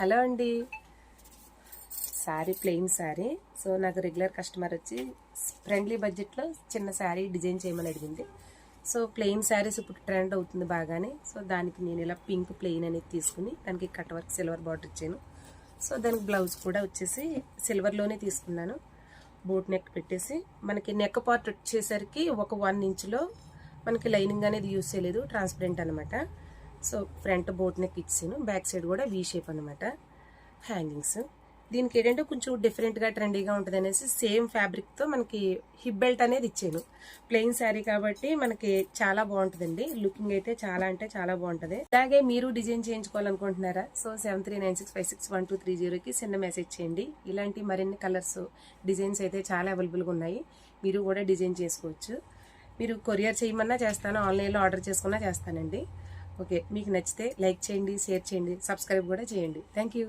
Hello అండి. Sari plain sari so నాకు regular customer వచ్చి ఫ్రెండ్లీ బడ్జెట్లో చిన్న శారీ డిజైన్ చేయమని అడిగింది. సో ప్లెయిన్ శారీస్ ఇప్పుడు ట్రెండ్ అవుతుంది బాగానే. సో దానికి నేను ఇలా పింక్ ప్లెయిన్ అనేది తీసుకుని దానికి కట్ వర్క్ సిల్వర్ బార్డర్ ఇచ్చాను. సో దానికి బ్లౌజ్ కూడా వచ్చేసి సిల్వర్లోనే తీసుకున్నాను. బోట్ నెక్ పెట్టేసి మనకి నెక్ పార్ట్ వచ్చేసరికి ఒక వన్ ఇంచ్లో మనకి లైనింగ్ అనేది యూస్ చేయలేదు ట్రాన్స్పరెంట్ అనమాట సో ఫ్రంట్ బోట్ నెక్ ఇచ్చాను బ్యాక్ సైడ్ కూడా వీ షేప్ అనమాట హ్యాంగింగ్స్ దీనికి ఏంటంటే కొంచెం డిఫరెంట్గా ట్రెండీగా ఉంటుంది అనేసి సేమ్ ఫ్యాబ్రిక్తో మనకి హిప్ బెల్ట్ అనేది ఇచ్చాను. ప్లెయిన్ శారీ కాబట్టి మనకి చాలా బాగుంటుందండి. లుకింగ్ అయితే చాలా అంటే చాలా బాగుంటుంది. అలాగే మీరు design చేయించుకోవాలనుకుంటున్నారా? So seven three nine six five six one two three జీరోకి చిన్న మెసేజ్ చేయండి. ఇలాంటి మరిన్ని కలర్స్ డిజైన్స్ అయితే చాలా అవైలబుల్గా ఉన్నాయి. మీరు కూడా డిజైన్ చేసుకోవచ్చు. మీరు కొరియర్ చేయమన్నా చేస్తాను ఆన్లైన్లో ఆర్డర్ చేసుకున్నా చేస్తానండి. ఓకే మీకు నచ్చితే లైక్ చేయండి షేర్ చేయండి సబ్స్క్రైబ్ కూడా చేయండి. Thank you.